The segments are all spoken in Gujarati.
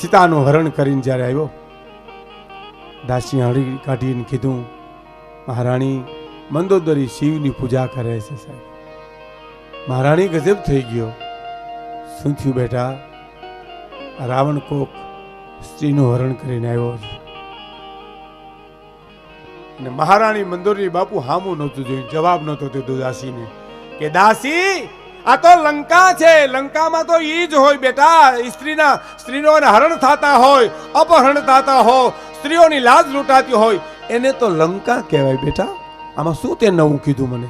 સીતાનું હરણ કરીને જ્યારે આવ્યો દાસી હળી કાઢીને કીધું, મહારાણી, મંદોદરી શિવની પૂજા કરે છે સાહેબ. મહારાણી ગજબ થઈ ગયો. શું થયું બેટા રાવણ કોક સ્ત્રીનું હરણ કરીને આવ્યો. અને મહારાણી મંદોરી બાપુ હામું નહોતું જોયું, જવાબ નહોતો દીધો દાસીને કે, દાસી આ તો લંકા છે. લંકામાં તો ઈ જ હોય બેટા. સ્ત્રીના સ્ત્રીનો હરણ થતા હોય, અપહરણ થતા હોય, સ્ત્રીઓની લાજ લૂંટાતી હોય. એને તો લંકા કહેવાય બેટા. આમાં શું તે નવું કીધું મને?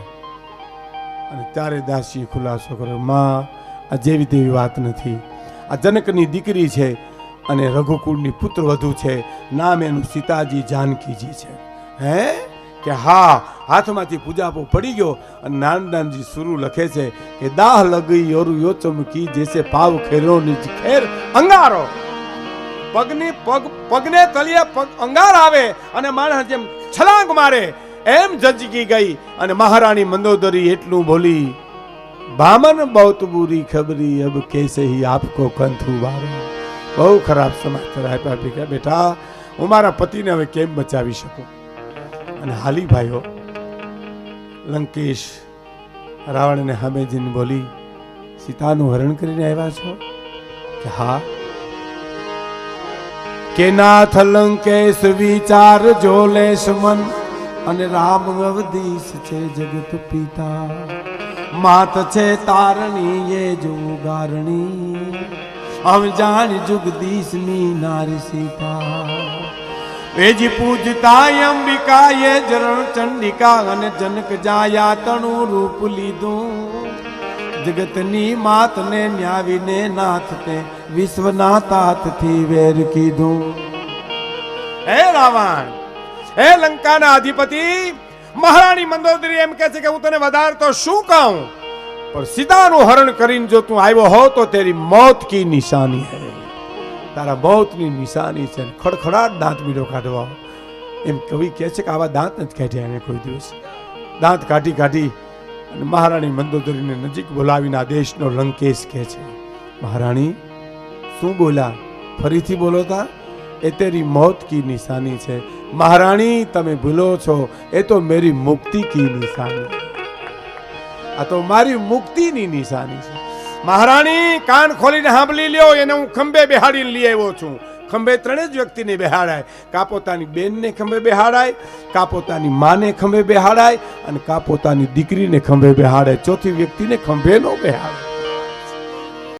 અને ત્યારે દાસી ખુલાસો કર્યો, માં, આ જેવી તેવી વાત નથી. આ જનકની દીકરી છે અને રઘુકુળની પુત્ર વધુ છે. નામ એનું સીતાજી જાનકીજી છે. હે? કે હા હાથમાંથી પૂજાપો પડી ગયો અને નાનદાનજી સુરુ લખે છે કે દાહ લગી યોરુ યો ચમકી જેસે પાવ ખેરો નિજ ખેર અંગારો. પગની પગ, પગને તળિયે પગ અંગાર આવે અને માણસ જેમ છલાંગ મારે, એમ જજકી ગઈ અને મહારાણી મંદોદરી એટલું બોલી, બામન બહુત બુરી ખબરી, અબ કેસે હી આપકો કંથુ વારો બહુ ખરાબ સમાચાર આપ્યા બેટા. હું મારા પતિને હવે કેમ બચાવી શકું? અને હાલી ભાઈઓ લંકેશ રાવણને સામે જઈને બોલી, સીતાનું હરણ કરીને આવ્યા છો? કે હા. કે નાથ લંકેશ વિચાર જો લેશ મન, અને રામ અવધીશ છે જગત પિતા. માત છે તારણી એ જો ગારણી હવે જાણ જુગદીશની નારી સીતા. વેજી પૂજતા અંબિકા એ જરણ ચંડિકા અને જનક જાયા તણું રૂપ લીધું. જગતની માતને ન્યાવીને નાથ તે વિશ્વના તાતથી વેર કીધું. હે રાવણ, હે લંકાના અધિપતિ, મહારાણી મંદોદરી એમ કહે છે કે હું તને વધાર તો શું કહું? પણ સીધાનું હરણ કરીને જો તું આવ્યો હો તો તેરી મોત કી નિશાની હૈ. તારા મોતની નિશાની છે ખડખડાટ દાંત મીડો કાઢવા એમ કવિ કહે છે કે આવા દાંત નથી કાઢ્યા એને કોઈ દિવસ. દાંત કાઢી કાઢી અને મહારાણી મંદોદરીને નજીક બોલાવીને આ દેશનો લંકેશ કહે છે, મહારાણી, શું બોલા? ફરીથી બોલો તા. એ તેરી મોત કી નિશાની છે. મહારાણી, તમે ભૂલો છો. એ તો મેરી મુક્તિ કી નિશાની આ તો મારી મુક્તિની નિશાની છે. મહારાણી, કાન ખોલીને સાંભળી લ્યો, એને હું ખંભે બેહાડીને લઈ આવ્યો છું. ખંભે ત્રણે જ વ્યક્તિને બેહાડાય. કા પોતાની બેનને ખંભે બેહાડાય, કા પોતાની માને ખંભે બેહાડાય, અને કા પોતાની દીકરીને ખંભે બેહાડાય. ચોથી વ્યક્તિને ખંભે નો બેહાડાય